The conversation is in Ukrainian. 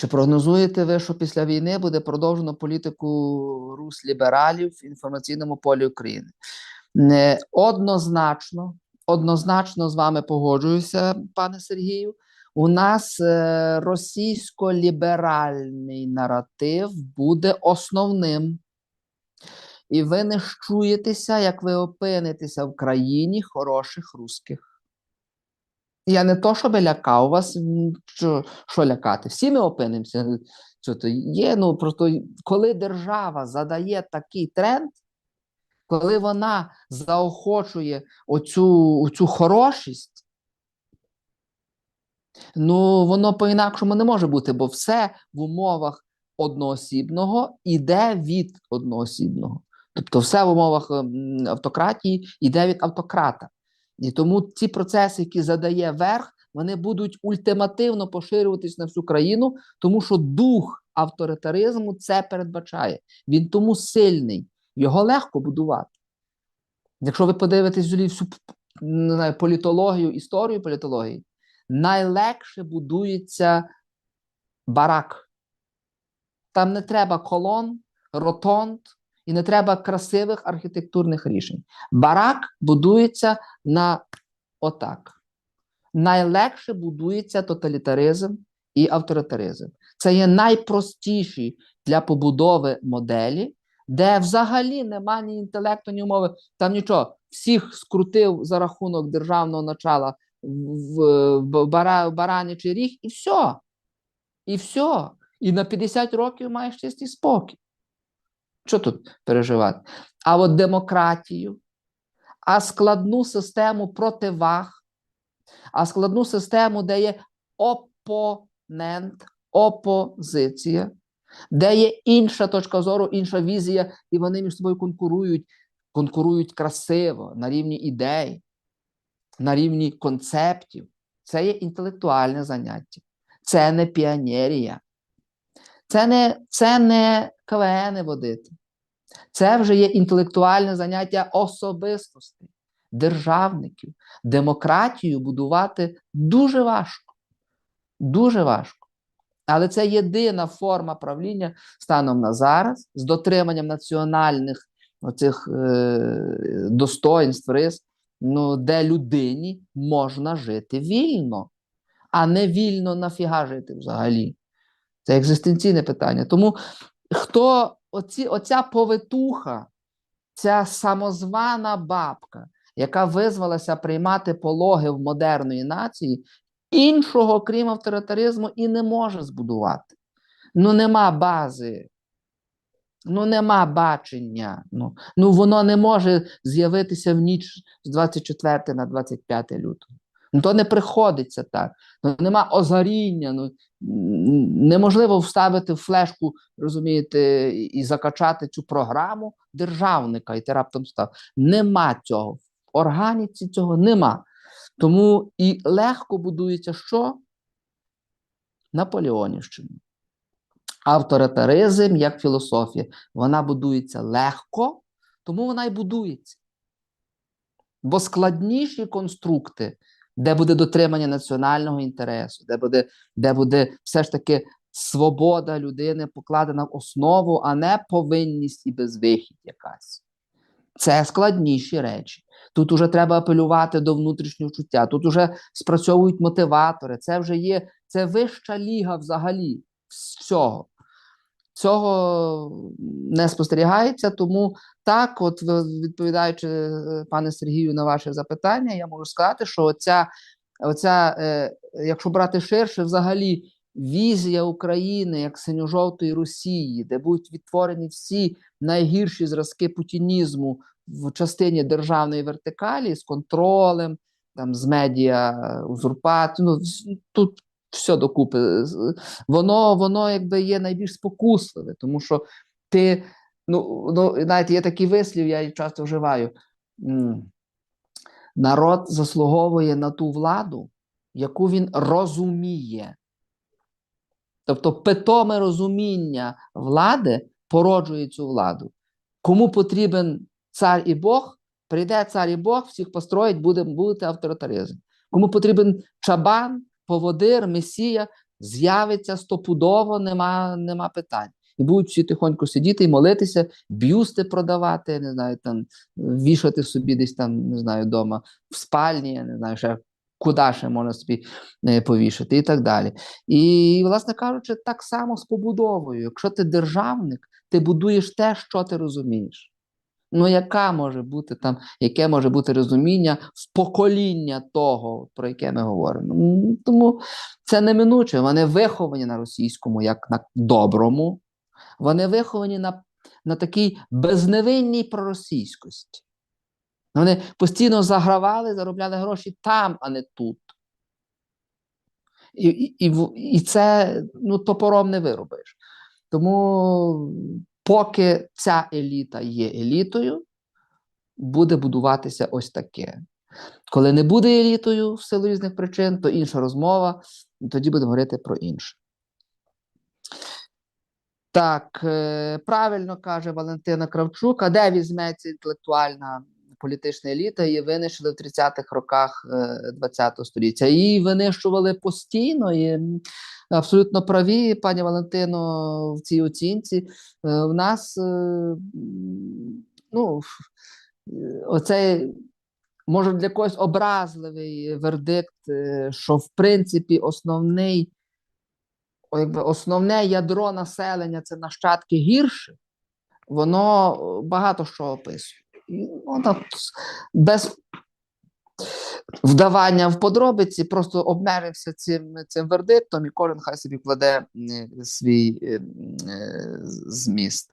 Чи прогнозуєте ви, що після війни буде продовжено політику рус лібералів в інформаційному полі України? Однозначно, однозначно з вами погоджуюся, пане Сергію. У нас е, російсько-ліберальний наратив буде основним. І ви не щуєтеся, як ви опинитеся в країні хороших русських. Я не то, щоб лякав вас, що, що лякати. Всі ми опинимося. Що то є, ну просто коли держава задає такий тренд, коли вона заохочує оцю, оцю хорошість, ну воно по-інакшому не може бути, бо все в умовах одноосібного іде від одноосібного. Тобто, все в умовах ем, автократії йде від автократа. І тому ці процеси, які задає верх, вони будуть ультимативно поширюватись на всю країну, тому що дух авторитаризму це передбачає. Він тому сильний, його легко будувати. Якщо ви подивитесь всю політологію, історію політології, найлегше будується барак. Там не треба колон, ротонд і не треба красивих архітектурних рішень. Барак будується на отак. Найлегше будується тоталітаризм і авторитаризм. Це є найпростіші для побудови моделі, де взагалі нема ні інтелекту, ні умови. Там нічого, всіх скрутив за рахунок державного начала в баранячий ріг, і все. І все. І на 50 років маєш чистий спокій. Що тут переживати? А от демократію, а складну систему противаг, а складну систему, де є опонент, опозиція, де є інша точка зору, інша візія, і вони між собою конкурують, конкурують красиво на рівні ідей, на рівні концептів. Це є інтелектуальне заняття, це не піонерія, це не, це не КВН водити. Це вже є інтелектуальне заняття особистостей, державників. Демократію будувати дуже важко. Дуже важко. Але це єдина форма правління станом на зараз з дотриманням національних оцих е, достоїнств, рис, ну, де людині можна жити вільно, а не вільно нафіга жити взагалі. Це екзистенційне питання. Тому хто оці, оця повитуха, ця самозвана бабка, яка визвалася приймати пологи в модерної нації, іншого, крім авторитаризму, і не може збудувати. Ну, нема бази, ну нема бачення. Ну, ну воно не може з'явитися в ніч з 24 на 25 лютого. Ну, то не приходиться так. Ну, нема озаріння. Ну, неможливо вставити флешку, розумієте, і- закачати цю програму державника, і ти раптом став. Нема цього. В органіці цього нема. Тому і легко будується що? Наполеонівщина. Авторитаризм як філософія. Вона будується легко, тому вона і будується. Бо складніші конструкти, де буде дотримання національного інтересу, де буде, де буде все ж таки свобода людини покладена в основу, а не повинність і безвихідь якась. Це складніші речі. Тут уже треба апелювати до внутрішнього чуття, тут уже спрацьовують мотиватори. Це вже є це вища ліга взагалі всього. Цього не спостерігається, тому так, от відповідаючи, е, пане Сергію, на ваше запитання, я можу сказати, що оця, оця е, якщо брати ширше, взагалі візія України як синьо-жовтої Росії, де будуть відтворені всі найгірші зразки путінізму в частині державної вертикалі з контролем, там, з медіа узурпацією, ну, тут все докупи. Воно, воно якби є найбільш спокусливе, тому що ти, ну, ну, знаєте, є такий вислів, я часто вживаю. Народ заслуговує на ту владу, яку він розуміє. Тобто питоме розуміння влади породжує цю владу. Кому потрібен цар і Бог, прийде цар і Бог, всіх построїть, буде, буде авторитаризм. Кому потрібен чабан, поводир, месія, з'явиться стопудово, нема, нема питань. І будуть всі тихонько сидіти і молитися, бюсти продавати, не знаю, там вішати собі десь там, не знаю, вдома в спальні, я не знаю, ще куди ще можна собі е, повішати і так далі. І, власне кажучи, так само з побудовою. Якщо ти державник, ти будуєш те, що ти розумієш. Ну, яка може бути там, яке може бути розуміння в покоління того, про яке ми говоримо? Тому це неминуче. Вони виховані на російському як на доброму, вони виховані на, на такій безневинній проросійськості. Вони постійно загравали, заробляли гроші там, а не тут. І, і, і, і це ну, топором не виробиш. Тому поки ця еліта є елітою, буде будуватися ось таке. Коли не буде елітою в силу різних причин, то інша розмова, тоді будемо говорити про інше. Так, е, правильно каже Валентина Кравчук, а де візьметься інтелектуальна політична еліта, її винищили в 30-х роках ХХ століття. Її винищували постійно і абсолютно праві, пані Валентино, в цій оцінці. Е, В нас е, ну, е, оцей може для когось образливий вердикт, що в принципі основний якби основне ядро населення це нащадки гірше, воно багато що описує. Так, без вдавання в подробиці, просто обмежився цим, цим вердиктом, і кожен хай собі кладе свій е, зміст.